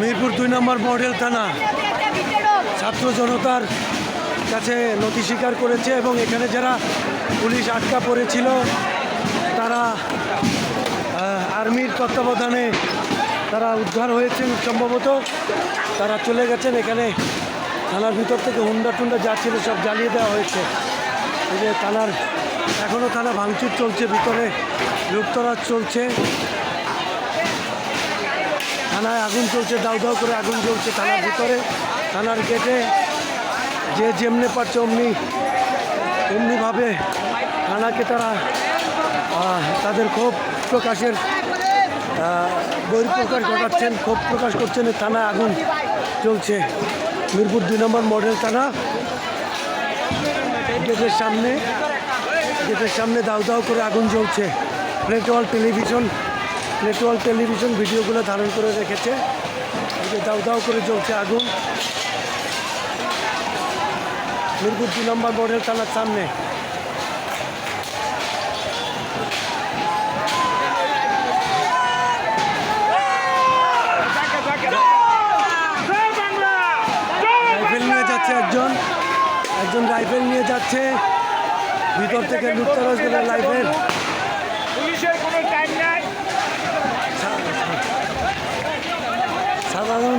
মিরপুর দুই নম্বর মডেল থানা। ছাত্র জনতার কাছে নথি স্বীকার করেছে এবং এখানে যারা পুলিশ আটকা পড়েছিল, তারা আর্মির তত্ত্বাবধানে তারা উদ্ধার হয়েছেন সম্ভবত। তারা চলে গেছেন এখানে থানার ভিতর থেকে, হুন্ডা টুন্ডা যা ছিল সব জ্বালিয়ে দেওয়া হয়েছে। এই যে থানার এখনও থানা ভাঙচুর চলছে, ভিতরে লুপ্তরাজ চলছে। থানায় আগুন চলছে দাউ দাউ করে আগুন জ্বলছে থানার ভিতরে থানার গেটে। যে যেমনে পারছে অমনি অমনিভাবে থানাকে তারা তাদের ক্ষোভ প্রকাশের বহিঃপ্রকাশ ঘটাচ্ছেন ক্ষোভ প্রকাশ করছেন থানায় আগুন চলছে। মিরপুর দুই নম্বর মডেল থানা। গেটের সামনে গেটের সামনে দাউ দাউ করে আগুন জ্বলছে। প্লেটওয়াল টেলিভিশন প্লেটওয়াল টেলিভিশন ভিডিওগুলো ধারণ করে রেখেছে। দাউ দাউ করে জ্বলছে আগুন। মিরপুর দুই নম্বর মডেল থানার সামনে। রাইফেল নিয়ে যাচ্ছে একজন। একজন রাইফেল নিয়ে যাচ্ছে। ভিতর থেকে লুপ্তরাজ করে রাইফেল।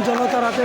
জনতার হাতে